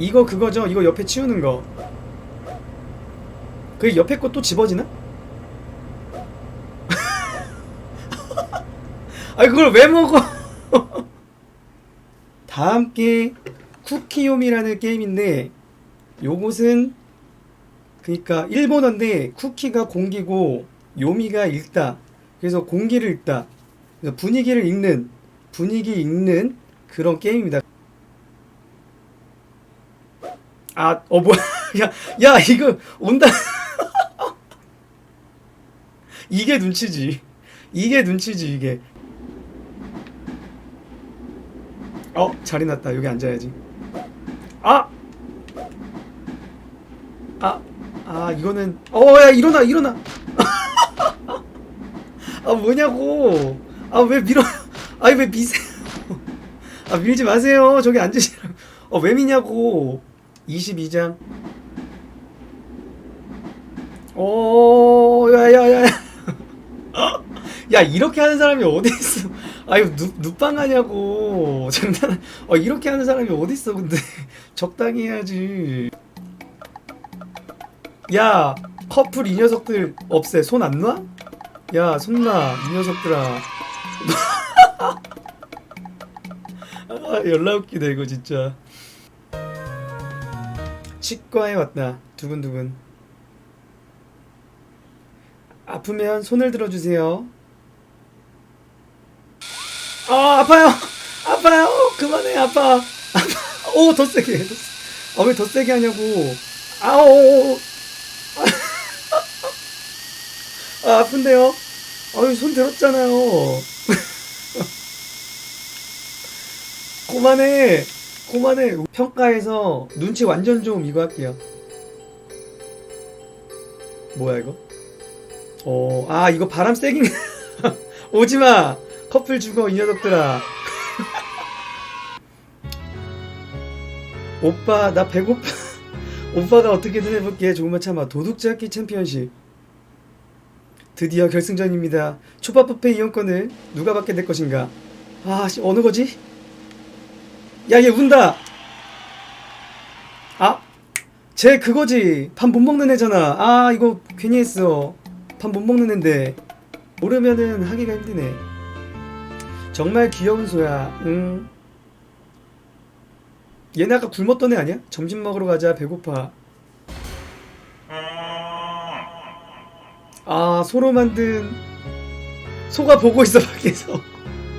이거 그거죠? 이거 옆에 치우는 거. 그 옆에 거 또 집어지나? 아니 그걸 왜 먹어? 다음 게 쿠키요미라는 게임인데 요것은 그러니까 일본어인데 쿠키가 공기고 요미가 읽다. 그래서 공기를 읽다. 분위기를 읽는 분위기 읽는 그런 게임입니다. 아, 어 뭐야? 야, 야 이거 온다. 이게 눈치지. 이게 눈치지 이게. 어 자리 났다. 여기 앉아야지. 아, 아, 아 이거는 어 야 일어나 일어나. 아 뭐냐고. 아 왜 밀어? 아니 왜 미세요? 아 밀지 마세요. 저기 앉으시라고. 어 왜 미냐고. 22장. 오, 야, 야, 야. 야, 이렇게 하는 사람이 어디 있어? 아유, 누, 누빵 하냐고. 장난, 어, 이렇게 하는 사람이 어디 있어, 근데. 적당히 해야지. 야, 커플 이 녀석들 없애. 손 안 놔? 야, 손 놔. 이 녀석들아. 아, 연락 웃기다, 이거 진짜. 치과에 왔다. 두근두근. 아프면 손을 들어주세요. 아 아파요. 아파요. 그만해 아파. 아파. 오더 세게. 아 왜 더 세게 하냐고. 아오. 아 아픈데요. 아유 손 들었잖아요. 그만해. 그만해. 평가에서 눈치 완전 좀 이거 할게요. 뭐야 이거? 어, 아 이거 바람 세긴 오지마 커플 죽어 이 녀석들아 오빠 나 배고파 오빠가 어떻게든 해볼게 조금만 참아 도둑잡기 챔피언십 드디어 결승전입니다 초밥 뷔페 이용권을 누가 받게 될 것인가 아 씨, 어느 거지? 야 얘 운다. 아 쟤 그거지. 밥 못 먹는 애잖아. 아 이거 괜히 했어. 밥 못 먹는 앤데. 모르면은 하기가 힘드네. 정말 귀여운 소야. 응. 얘네 아까 굶었던 애 아니야? 점심 먹으러 가자. 배고파. 아 소로 만든 소가 보고 있어 밖에서.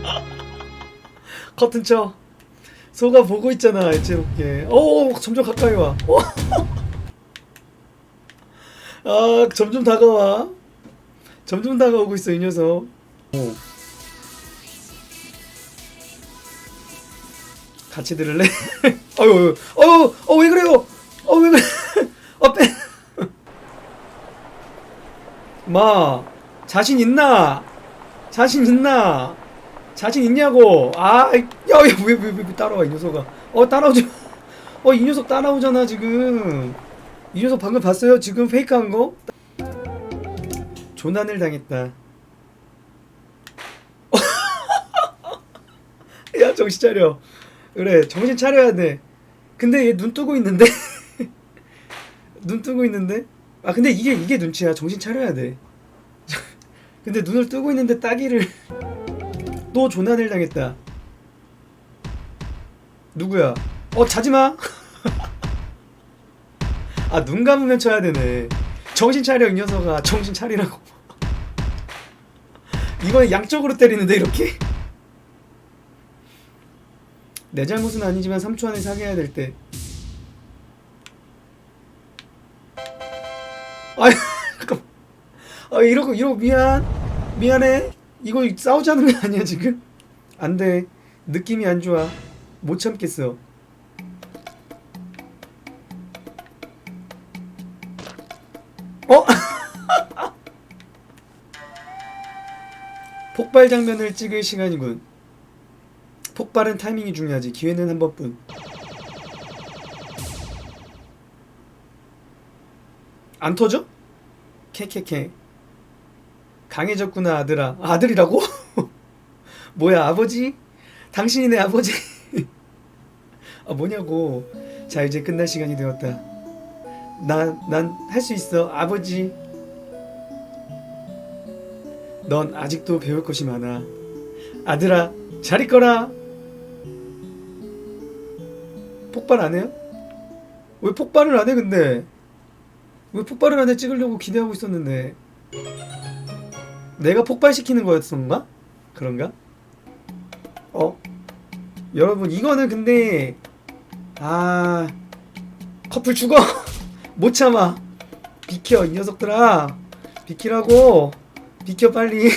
커튼 쳐 소가 보고 있잖아 애채롭게. 오 점점 가까이 와. 오. 아 점점 다가와. 점점 다가오고 있어 이 녀석. 오. 같이 들을래? 어유 어유 어 왜 그래요? 어 왜 그래? 어 빼. 마 자신 있나? 자신 있나 자신 있냐고. 아 야야왜왜 왜, 왜 따라와 이 녀석아. 어 따라오지 어 이 녀석 따라오잖아 지금. 이 녀석 방금 봤어요? 지금 페이크 한 거? 조난을 당했다. 야 정신 차려. 그래 정신 차려야 돼. 근데 얘 눈 뜨고 있는데? 눈 뜨고 있는데? 아 근데 이게 이게 눈치야. 정신 차려야 돼. 근데 눈을 뜨고 있는데 따기를 또 조난을 당했다. 누구야? 어 자지마. 아 눈 감으면 쳐야 되네. 정신 차려 이 녀석아. 정신 차리라고. 이거는 양쪽으로 때리는데 이렇게? 내 잘못은 아니지만 3초 안에 사귀어야 될 때. 아이 잠깐. 아 이러고 이러고 미안. 미안해. 이거 싸우자는 거 아니야 지금? 안 돼. 느낌이 안 좋아. 못 참겠어. 어? 폭발 장면을 찍을 시간이군. 폭발은 타이밍이 중요하지. 기회는 한 번뿐. 안 터져? 캐캐캐. 강해졌구나 아들아. 아들이라고? 뭐야 아버지? 당신이 내 아버지? 아 뭐냐고. 자 이제 끝날 시간이 되었다. 난난 할 수 있어 아버지. 넌 아직도 배울 것이 많아. 아들아 잘 있거라. 폭발 안 해요? 왜 폭발을 안 해 근데? 왜 폭발을 안 해 찍으려고 기대하고 있었는데 내가 폭발시키는 거였던가? 그런가? 어? 여러분 이거는 근데 아 커플 죽어! 못 참아! 비켜 이 녀석들아! 비키라고! 비켜 빨리!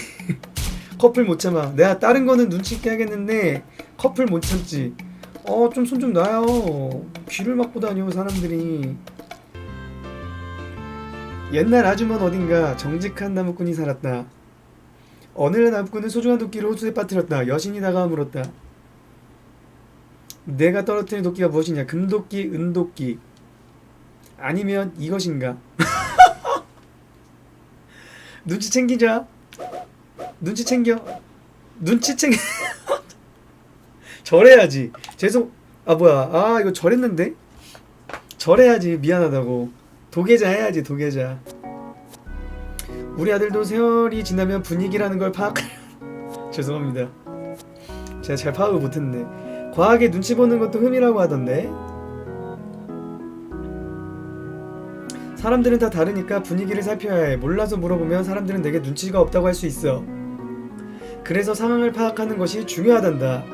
커플 못 참아. 내가 다른 거는 눈치 있게 하겠는데 커플 못 참지. 어 좀 손좀 놔요. 귀를 막고 다녀 사람들이. 옛날 아주먼 어딘가 정직한 나무꾼이 살았다 어느 날 나무꾼은 소중한 도끼를 호수에 빠뜨렸다. 여신이 다가와 물었다. 내가 떨어뜨린 도끼가 무엇이냐? 금도끼 은도끼. 아니면 이것인가? 눈치 챙기자. 눈치 챙겨. 눈치 챙겨. 절해야지. 죄송 아 뭐야. 아 이거 절했는데? 절해야지. 미안하다고. 도계자 해야지 도계자 우리 아들도 세월이 지나면 분위기라는 걸 파악 죄송합니다. 제가 잘 파악을 못했네. 과하게 눈치 보는 것도 흠이라고 하던데. 사람들은 다 다르니까 분위기를 살펴야 해. 몰라서 물어보면 사람들은 내게 눈치가 없다고 할 수 있어. 그래서 상황을 파악하는 것이 중요하단다.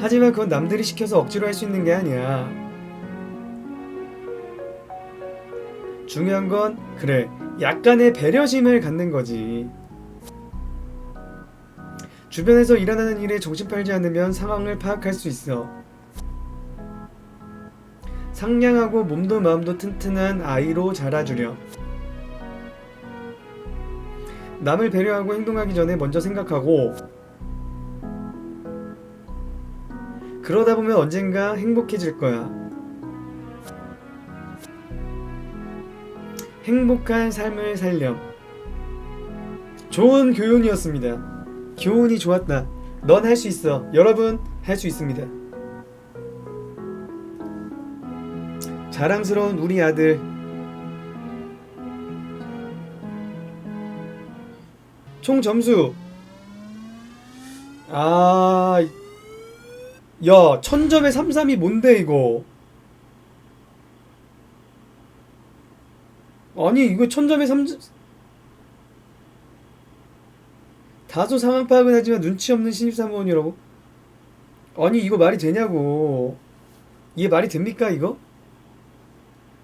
하지만 그건 남들이 시켜서 억지로 할 수 있는 게 아니야 중요한 건 그래 약간의 배려심을 갖는 거지. 주변에서 일어나는 일에 정신 팔지 않으면 상황을 파악할 수 있어. 상냥하고 몸도 마음도 튼튼한 아이로 자라주렴. 남을 배려하고 행동하기 전에 먼저 생각하고 그러다 보면 언젠가 행복해질 거야. 행복한 삶을 살렴. 좋은 교훈이었습니다. 교훈이 좋았다. 넌 할 수 있어. 여러분 할 수 있습니다. 자랑스러운 우리 아들. 총 점수. 아, 야, 천점에 33이 뭔데, 이거? 아니, 이거 천점에 3... 다소 상황 파악은 하지만 눈치 없는 신입 사무원이라고? 아니, 이거 말이 되냐고. 이게 말이 됩니까, 이거?